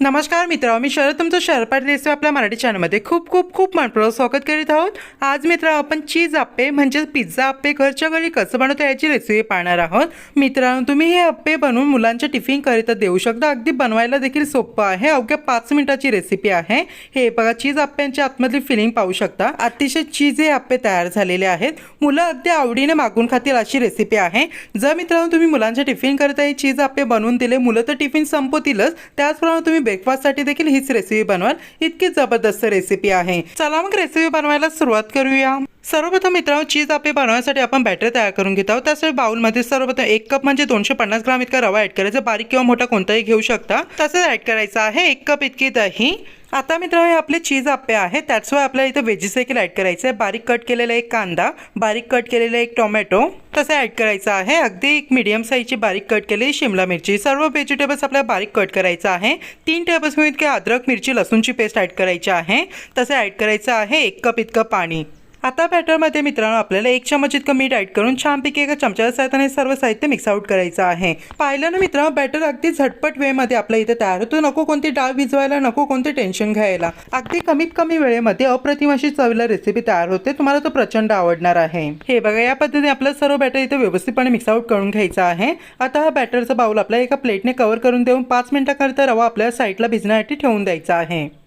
नमस्कार मित्र मी शरद तुमचं शरपाट रेसिपी आपल्या मराठी चॅनलमध्ये खूप खूप खूप मनपूर्वक स्वागत करीत आहोत. आज मित्र आपण चीज आप्पे म्हणजे पिझ्झा आप्पे घरच्या घरी कसं बनवतो याची रेसिपी पाहणार आहोत. मित्रांनो तुम्ही हे आप्पे बनवून मुलांच्या टिफिन करिता देऊ शकता. अगदी बनवायला देखील सोपं आहे. अवघ्या पाच मिनिटाची रेसिपी आहे. हे बघा चीज आप्प्यांची आतमधली फिलिंग पाहू शकता. अतिशय चीज हे आप्पे तयार झालेले आहेत. मुलं अगदी आवडीने मागून खातील अशी रेसिपी आहे. जर मित्रांनो तुम्ही मुलांच्या टिफिन करता हे चीज आप्पे बनवून दिले मुलं तर टिफिन संपवतीलच. त्याचप्रमाणे तुम्ही ब्रेकफास्टसाठी देखील हीच रेसिपी बनवाल. इतकी जबरदस्त रेसिपी आहे. चला मग रेसिपी बनवायला सुरुवात करूया. सर्वप्रथम मित्रांनो चीज आपे बनवण्यासाठी आपण बॅटर तयार करून घेत आहोत. त्यासाठी बाउलमध्ये सर्वप्रथम एक कप म्हणजे दोनशे पन्नास ग्राम इतका रवा ऍड करायचा. बारीक किंवा मोठा कोणताही घेऊ शकता. तसंच ऍड करायचं आहे एक कप इतकी दही. आता मित्रांनो हे आपले चीज आप्पे आहे त्याचमुळे आपल्याला इथं व्हेजीस देखील ॲड करायचं आहे बारीक कट केलेला एक कांदा बारीक कट केलेला एक टोमॅटो तसं ॲड करायचं आहे. अगदी एक मिडियम साईजची बारीक कट केलेली शिमला मिरची. सर्व व्हेजिटेबल्स आपल्याला बारीक कट करायचं आहे. तीन टेबलस्पून इतके अद्रक मिरची लसूणची पेस्ट ॲड करायची आहे. तसं ॲड करायचं आहे एक कप इतकं पाणी. आता बॅटरमध्ये मित्रांनो आपल्याला एक चमच इतकं मीठ ॲड करून छानपैकी एका चमच्याच्या साह्याने सर्व साहित्य मिक्स आउट करायचं आहे. पाहिलं ना मित्रांनो बॅटर अगदी झटपट वेळेमध्ये आपल्या इथे तयार होतो. नको कोणती डाळ भिजवायला नको कोणते टेन्शन घ्यायला. अगदी कमीत कमी वेळेमध्ये अप्रतिम अशी चवीला रेसिपी तयार होते. तुम्हाला तो प्रचंड आवडणार आहे. हे बघा या पद्धतीने आपलं सर्व बॅटर इथे व्यवस्थितपणे मिक्स आउट करून घ्यायचं आहे. आता हा बॅटरचा बाऊल आपल्या एका प्लेटने कव्हर करून देऊन पाच मिनिटाकरिता रवा आपल्या साईडला भिजण्यासाठी ठेवून द्यायचा आहे.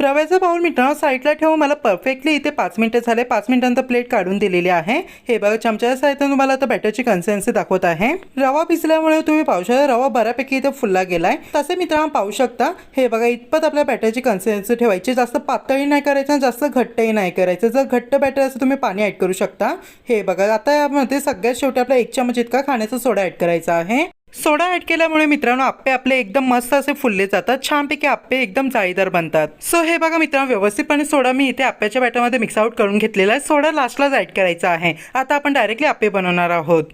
रव्याचा पाऊल मित्रांनो साईडला ठेवून मला परफेक्टली इथे पाच मिनिटं झाले. पाच मिनिटांतर प्लेट काढून दिलेली आहे. हे बघा चमच्याच्या साहित्याने तुम्हाला आता बॅटरची कन्सिस्टन्सी दाखवत आहे. रवा भिजल्यामुळे तुम्ही पाहू शकता रवा बऱ्यापैकी इथे फुलला गेलाय. तसे मित्रांनो पाहू शकता हे बघा इतपत आपल्या बॅटरची कन्सिस्टन्सी ठेवायची. जास्त पातळी नाही करायचं जास्त घट्टही नाही करायचं. जर घट्ट बॅटर असं तुम्ही पाणी ॲड करू शकता. हे बघा आता यामध्ये सगळ्यात शेवटी आपला एक चमच इतका खाण्याचा सोडा ॲड करायचा आहे. सोडा ॲड केल्यामुळे मित्रांनो आप्पे आपले एकदम मस्त असे फुलले जातात. छानपैकी आप्पे एकदम जाळीदार बनतात. सो हे बघा मित्रांनो व्यवस्थितपणे सोडा. मी इथे आप्याच्या बॅटामध्ये मिक्स आउट करून घेतलेला आहे. सोडा लास्टलाच ॲड करायचा आहे. आता आपण डायरेक्टली आप्पे बनवणार आहोत.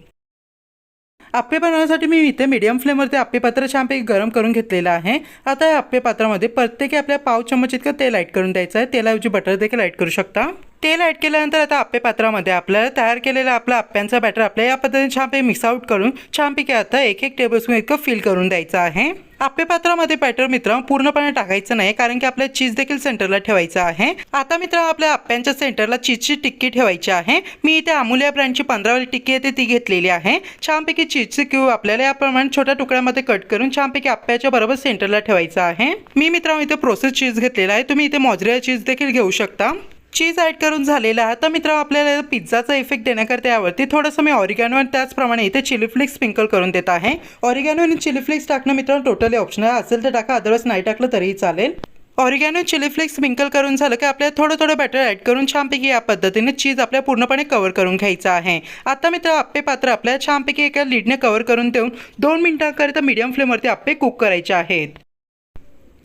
आप्पे बनवण्यासाठी मी इथे मीडियम फ्लेमवरती आप्पे पात्र छानपैकी गरम करून घेतलेलं आहे. आता या आप्पे पात्रामध्ये प्रत्येकी आपल्या पाव चम्मच इतकं तेल ॲड करून द्यायचं आहे. तेलाऐवजी बटर देखील ॲड करू शकता. तेल ॲड केल्यानंतर आता आप्पे पात्रामध्ये आपल्याला तयार केलेला आपला आप्प्यांचा बॅटर आपल्या या पद्धतीने छानपैकी मिक्स आउट करून छानपैकी आता एक एक टेबलस्पून इतकं फिल करून द्यायचं आहे. आप्पे पात्रामध्ये बॅटर मित्र पूर्णपणे टाकायचं नाही कारण की आपल्या चीज देखील सेंटरला ठेवायचं आहे. आता मित्र आपल्या आप्यांच्या सेंटरला चीजची टिक्की ठेवायची आहे. मी इथे अमूल्या ब्रँडची पंधरावाली टिक्की आहे ती घेतलेली आहे. छानपैकी चीजची क्यू आपल्याला याप्रमाणे छोट्या तुकड्यामध्ये कट करून छानपैकी आप्याच्या बरोबर सेंटरला ठेवायचं आहे. मी मित्रांनो इथे प्रोसेस चीज घेतलेला आहे. तुम्ही इथे मॉजरिया चीज देखील घेऊ शकता. चीज ॲड करून झालेला. आहे तर मित्र आपल्याला पिझ्झाचा इफेक्ट देण्याकरता यावरती थोडंसं मी ऑरिगॅनो आणि त्याचप्रमाणे इथे चिली फ्लेक्स स्प्रिंकल करून देत आहे. ऑरिगॅनो आणि चिली फ्लेक्स टाकणं मित्रांनो टोटली ऑप्शनल असेल तर टाका अदरवाईज नाही टाकलं तरीही चालेल. ऑरिगॅनो चिली फ्लेक्स स्प्रिंकल करून झालं की आपल्याला थोडं थोडं बॅटर ॲड करून छानपैकी या पद्धतीने चीज आपल्या पूर्णपणे कवर करून घ्यायचं आहे. आता मित्र आप्पे पात्र आपल्याला छानपैकी एका लीडने कवर करून देऊन दोन मिनिटांकरिता मीडियम फ्लेमवरती आप्पे कुक करायचे आहेत.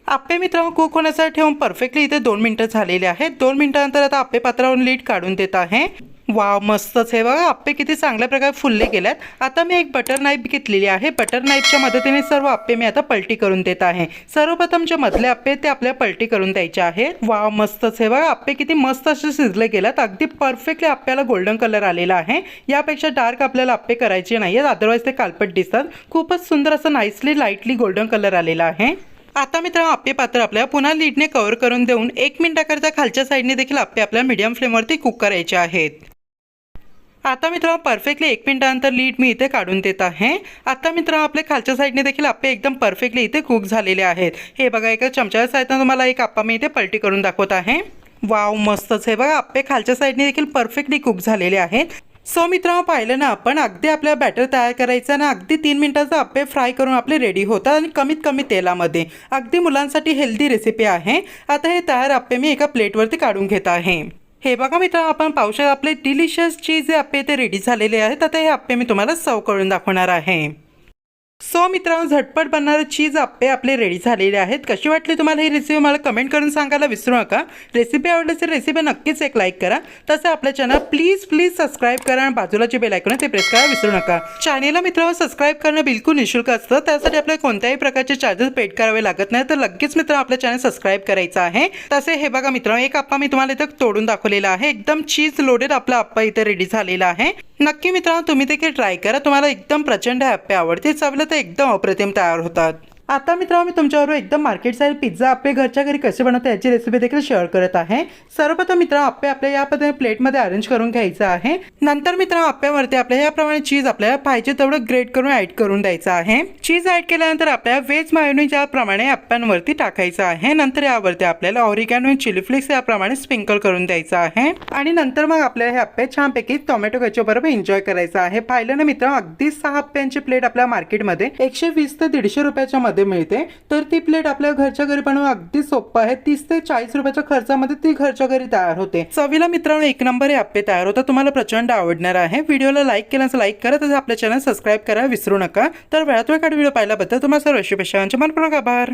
आप्पे मित्रांनो कुक होण्यासाठी ठेवून परफेक्टली इथे दोन मिनटं झालेले आहेत. दोन मिनटानंतर आता आप्पे पात्रावरून लीड काढून देत आहे. वाव मस्तच हे बघा. आप्पे किती चांगल्या प्रकारे फुलले गेल्यात आता मी एक बटर नाईफ घेतलेली आहे. बटर नाईफच्या मदतीने सर्व आप्पे मी आता पलटी करून देत आहे. सर्वप्रथम जे मधले आप्पे ते आपल्याला पलटी करून द्यायचे आहेत. वाव मस्तच हे बघा. आप्पे किती मस्त असे शिजले गेल्यात अगदी परफेक्टली आप्याला गोल्डन कलर आलेला आहे. यापेक्षा डार्क आपल्याला आप्पे करायचे नाही आहेत अदरवाईज ते कालपट दिसतात. खूपच सुंदर असं नाईसली लाईटली गोल्डन कलर आलेला आहे. आता मित्रांनो आप्पे पात्र आपल्याला पुन्हा लीडने कव्हर करून देऊन एक मिनिटाकरता खालच्या साईडने देखील आप्पे आपल्याला मीडियम फ्लेमवरती कुक करायचे आहेत. आता मित्रांनो परफेक्टली एक मिनिटानंतर लीड मी इथे काढून देत आहे. आता मित्रांनो आपले खालच्या साईडने देखील आप्पे एकदम परफेक्टली इथे कुक झालेले आहेत. हे बघा एका चमच्याच्या साईडनं तुम्हाला एक आप्पा मी इथे पलटी करून दाखवत आहे. वाव मस्तच. हे बघा आप्पे खालच्या साईडने देखील परफेक्टली कुक झालेले आहेत. सो मित्रांनो पाहिलं ना आपण अगदी आपल्या बॅटर तयार करायचं आणि अगदी तीन मिनटाचा आप्पे फ्राय करून आपले रेडी होतात आणि कमीत कमी तेलामध्ये. अगदी मुलांसाठी हेल्दी रेसिपी आहे. आता हे तयार आप्पे मी एका प्लेटवरती काढून घेत आहे. हे बघा मित्रांनो आपण पाहू शकता आपले डिलिशियस चीज आप्पे ते रेडी झालेले आहेत. आता हे आप्पे मी तुम्हाला सर्व करून दाखवणार आहे. सो मित्रांनो झटपट बनणारे चीज आप्पे आपले रेडी झालेले आहेत. कशी वाटली तुम्हाला ही रेसिपी मला कमेंट करून सांगायला विसरू नका. रेसिपी आवडली तर रेसिपी नक्कीच एक लाईक करा. तसं आपल्या चॅनल प्लीज प्लीज सबस्क्राईब करा आणि बाजूला जे बेल ऐकून ते प्रेस करायला विसरू नका. चॅनेलला मित्रांनो सबस्क्राईब करणं बिलकुल निशुल्क असतं. त्यासाठी आपल्याला कोणत्याही प्रकारचे चार्जेस पेड करावे लागत नाही तर लगेच मित्र आपल्या चॅनल सबस्क्राईब करायचं आहे. तसे हे बघा मित्रांनो एक आप्पा मी तुम्हाला इथं तोडून दाखवलेला आहे. एकदम चीज लोडेड आपला आप्पा इथे रेडी झालेला आहे. नक्की मित्रांनो तुम्ही देखील ट्राय करा. तुम्हाला एकदम प्रचंड आप्पे आवडते चवलं तर एकदम अप्रतिम तयार होतात. आता मित्रांनो मी तुमच्याबरोबर एकदम मार्केट स्टाईल पिझ्झा आपले घरच्या घरी कसे बनवतात याची रेसिपी देखील शेअर करत आहे. सर्वप्रथम मित्रांनो आप्पे आपल्या या पद्धतीने प्लेटमध्ये अरेंज करून घ्यायचं आहे. नंतर मित्रांनो आप्प्यावरती आपल्या याप्रमाणे चीज आपल्याला पाहिजे तेवढं ग्रेट करून ऍड करून द्यायचं आहे. चीज ऍड केल्यानंतर आपल्याला व्हेज मायोनी ज्याप्रमाणे आप्यांवरती टाकायचं आहे. नंतर यावरती आपल्याला ऑरिगॅनो चिली फ्लेक्स याप्रमाणे स्प्रिंकल करून द्यायचं आहे. आणि नंतर मग आपल्याला हे आप्पे छानपैकी टोमॅटो कच्च्या बरोबर एन्जॉय करायचं आहे. पाहिलं ना मित्रांनो अगदी सहा आप्प्यांची प्लेट आपल्या मार्केटमध्ये एकशे वीस ते दीडशे रुपयाच्या मध्ये मिळते तर ती प्लेट आपल्या घरच्या घरी बनवणं अगदी सोपं आहे. तीस ते चाळीस रुपयाच्या खर्चामध्ये ती घरच्या घरी तयार होते. चवीला मित्रांनो एक नंबर हे आप्पे तयार होतात तुम्हाला प्रचंड आवडणार आहे. व्हिडिओला लाईक केल्यास लाईक करा तसं आपल्या चॅनल सबस्क्राईब करा विसरू नका. तर वेळात वेळ व्हिडिओ पाहिल्याबद्दल तुम्हाला सर्व शुभेच्छांचे मनपूर्वक आभार.